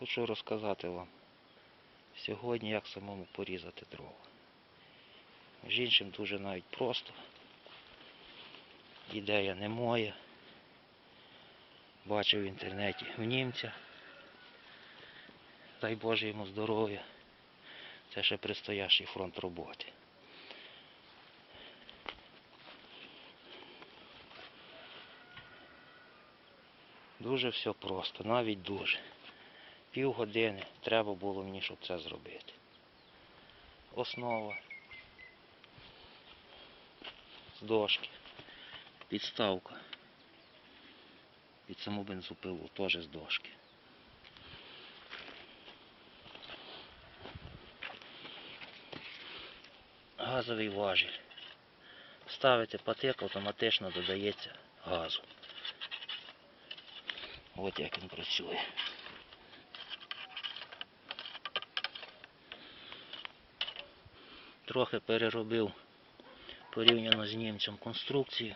Хочу розказати вам сьогодні, як самому порізати дрова. Між іншим дуже навіть просто. Ідея не моя. Бачив в інтернеті в німця. Дай Боже йому здоров'я. Це ще предстоящий фронт роботи. Дуже все просто, навіть дуже. Півгодини треба було мені, щоб це зробити. Основа з дошки, підставка під саму бензопилу теж з дошки. Газовий важіль. Ставите патик, автоматично додається газу. От як він працює. Трохи переробив порівняно з німцем конструкцію.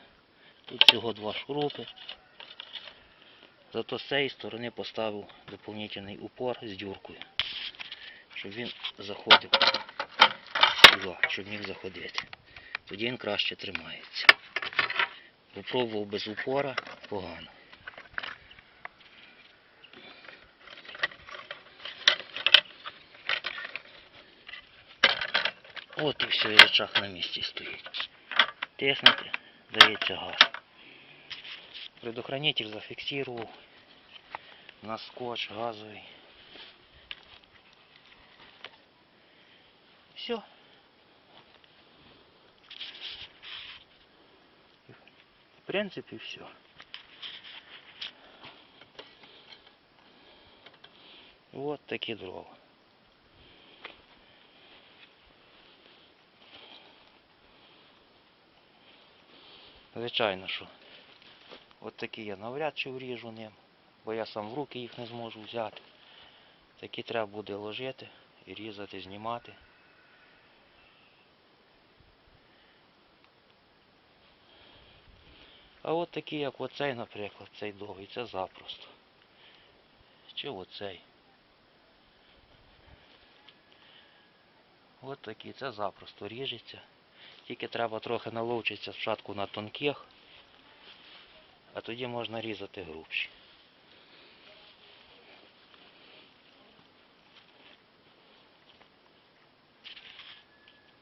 Тут всього два шурупи. Зато з цієї сторони поставив доповнительний упор з дюркою, щоб він заходив сюди, щоб міг заходити. Тоді він краще тримається. Попробував без упора погано. От і все, і речах на місці стоїть. Тиснете, дається газ. Предохранитель зафиксировал на скотч газовый. Все. В принципе, все. Вот такие дрова. Звичайно, що От такі я навряд чи вріжу ним, бо я сам в руки їх не зможу взяти. Такі треба буде ложити і різати, знімати. А от такі, як оцей, наприклад, цей довгий, це запросто. Чи оцей. От такі, це запросто ріжеться. Тільки треба трохи наловчитися спочатку на тонких, а тоді можна різати грубші.